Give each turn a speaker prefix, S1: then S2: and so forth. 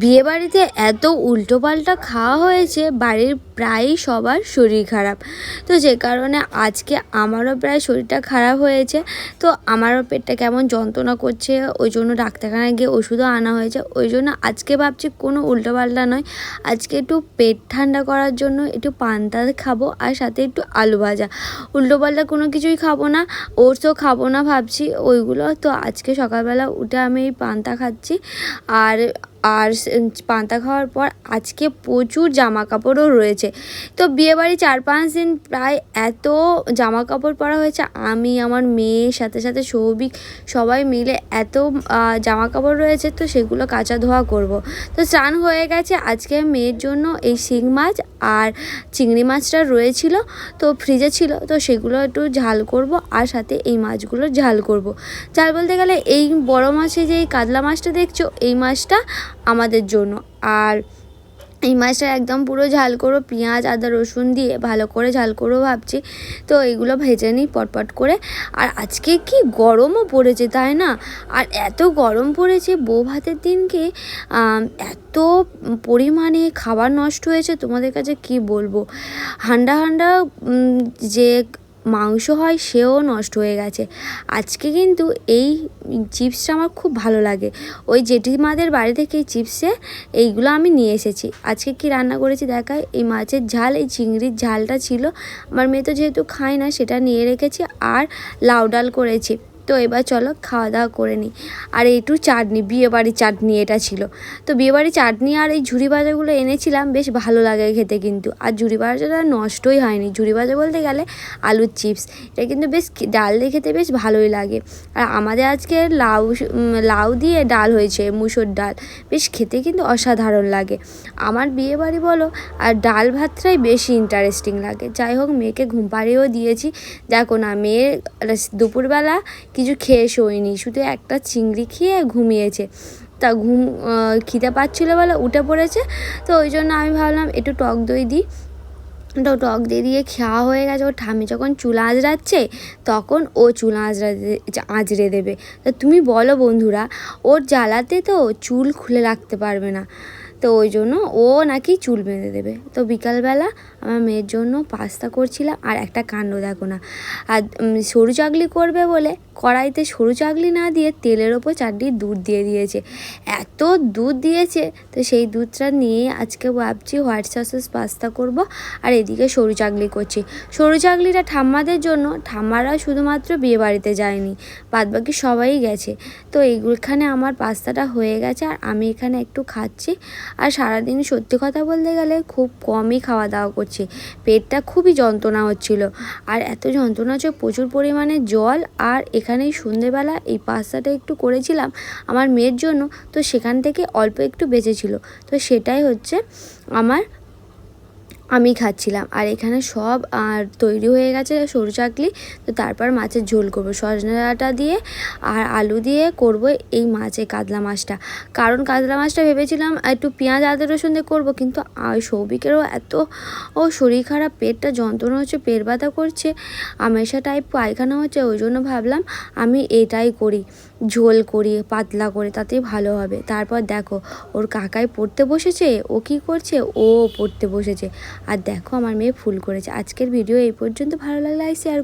S1: বিয়েবাড়িতে এত উল্টোপাল্টা খাওয়া হয়েছে, বাড়ির প্রায় সবার শরীর খারাপ। তো যে কারণে আজকে আমারও প্রায় শরীরটা খারাপ হয়েছে। তো আমারও পেটটা কেমন যন্ত্রণা করছে, ওই জন্য ডাক্তারখানায় গিয়ে ওষুধও আনা হয়েছে। ওই জন্য আজকে ভাবছি কোনো উল্টোপাল্টা নয়। আজকে একটু পেট ঠান্ডা করার জন্য একটু পান্তা খাব আর সাথে একটু আলু ভাজা। উল্টোপাল্টা কোনো কিছুই খাব না, ওটসও খাব না ভাবছি ওইগুলো। তো আজকে সকালবেলা উঠে আমি এই পান্তা খাচ্ছি। আর আর পান্তা খাওয়ার পর আজকে প্রচুর জামা কাপড়ও রয়েছে। তো বিয়েবাড়ি চার পাঁচ দিন প্রায় এত জামা কাপড় পরা হয়েছে, আমি, আমার মেয়ের সাথে সাথে সৌভিক সবাই মিলে এত জামা কাপড় রয়েছে, তো সেগুলো কাচা ধোয়া করব। তো স্নান হয়ে গেছে, আজকে মেয়ের জন্য এই শিং মাছ আর চিংড়ি মাছটা রয়েছিল, তো ফ্রিজে ছিল, তো সেগুলো একটু ঝাল করব আর সাথে এই মাছগুলো ঝাল করব। ঝাল বলতে গেলে এই বড় মাছে যে এই কাতলা মাছটা দেখছ, এই মাছটা আমাদের জন্য। আর এই মাছটা একদম পুরো ঝাল করো, পেঁয়াজ, আদা, রসুন দিয়ে ভালো করে ঝাল করো ভাবছি। তো এইগুলো ভেজে নিই পটপট করে। আর আজকে কি গরমও পড়েছে তাই না? আর এত গরম পড়েছে, বউ ভাতের দিনকে এত পরিমাণে খাবার নষ্ট হয়েছে, তোমাদের কাছে কি বলব? হান্ডা হান্ডা যে মাংস হয়, সেও নষ্ট হয়ে গেছে। আজকে কিন্তু এই চিপসটা আমার খুব ভালো লাগে। ওই জেঠিমাদের বাড়ি থেকে এই চিপসে এইগুলো আমি নিয়ে এসেছি। আজকে কি রান্না করেছি দেখায় এই মাছের ঝাল, এই চিংড়ির ঝালটা ছিল। আমার মেয়ে তো যেহেতু খায় না, সেটা নিয়ে রেখেছি আর লাউ ডাল করেছি। তো এবার চলো খাওয়া দাওয়া করে নিই। আর একটু চাটনি, বিয়েবাড়ির চাটনি এটা ছিল। তো বিয়েবাড়ির চাটনি আর এই ঝুড়ি ভাজাগুলো এনেছিলাম, বেশ ভালো লাগে খেতে কিন্তু। আর ঝুড়ি ভাজাটা নষ্টই হয়নি। ঝুড়ি ভাজা বলতে গেলে আলুর চিপস। এটা কিন্তু বেশ ডাল দিয়ে খেতে বেশ ভালোই লাগে। আর আমাদের আজকে লাউ লাউ দিয়ে ডাল হয়েছে, মুসুর ডাল। বেশ খেতে কিন্তু অসাধারণ লাগে। আমার বিয়ে বাড়ি বলো, আর ডাল ভাতটাই বেশি ইন্টারেস্টিং লাগে। যাই হোক, মেয়েকে ঘুম পাড়িয়েও দিয়েছি। দেখো না মেয়ে দুপুরবেলা কিছু খেয়ে শোয়নি, শুধু একটা চিংড়ি খেয়ে ঘুমিয়েছে। তা ঘুম খিদে পাচ্ছিলো বলে উঠে পড়েছে, তো ওই জন্য আমি ভাবলাম একটু টক দই দিই। তো টক দিয়ে দিয়ে খাওয়া হয়ে গেছে, ওর ঠামি যখন চুল আঁচড়াচ্ছে, তখন ও চুল আঁচড়া আঁচড়ে দেবে। তা তুমি বলো বন্ধুরা, ওর জ্বালাতে তো চুল খুলে রাখতে পারবে না। তো ওই জন্য ও নাকি চুল বেঁধে দেবে। তো বিকালবেলা আমার মেয়ের জন্য পাস্তা করছিলাম, আর একটা কাণ্ড দেখো না। আর সরু চাকলি করবে বলে কড়াইতে সরু চাকলি না দিয়ে তেলের ওপর চারটি দুধ দিয়ে দিয়েছে। এত দুধ দিয়েছে, তো সেই দুধটা নিয়ে আজকে ভাবছি হোয়াইট সসেস পাস্তা করব, আর এদিকে সরু চাকলি করছি। সরু চাকলিটা ঠাম্মাদের জন্য, ঠাম্মারা শুধুমাত্র বিয়ে বাড়িতে যায়নি, বাদবাকি সবাই গেছে। তো এইখানে আমার পাস্তাটা হয়ে গেছে, আর আমি এখানে একটু খাচ্ছি আর সারাদিন সত্যি কথা বলতে গেলে খুব কমই খাওয়া দাওয়া করছি। পেটটা খুবই যন্ত্রণা হচ্ছিল। আর এত যন্ত্রণা হচ্ছে প্রচুর পরিমাণে জল আর এখানে সন্ধেবেলা এই পাস্তাটা একটু করেছিলাম আমার মেয়ের জন্য, তো সেখান থেকে অল্প একটু বেঁচেছিল। তো সেটাই হচ্ছে আমার আমি খাচ্ছিলাম। আর এখানে সব, আর তৈরি হয়ে গেছে সরু চাকলি। তো তারপর মাছের ঝোল করব সজনে ডাঁটা দিয়ে, আর আলু দিয়ে করব এই মাছে কাতলা মাছটা। কারণ কাতলা মাছটা ভেবেছিলাম একটু পেঁয়াজ, আদা, রসুন দিয়ে করব, কিন্তু সৌভিকেরও এত, ও শরীর খারাপ, পেটটা যন্ত্রণা হচ্ছে, পেট ব্যথা করছে, আমেশা টাইপ পায়খানা হচ্ছে, ওই জন্য ভাবলাম আমি এটাই করি, ঝোল করি, পাতলা করে, তাতেই ভালো হবে। তারপর দেখো, ওর কাকাই পড়তে বসেছে, ও কি করছে? ও পড়তে বসেছে। আর দেখো আমার মেয়ে ফুল করেছে। আজকের ভিডিও এই পর্যন্ত। ভালো লাগলে শেয়ার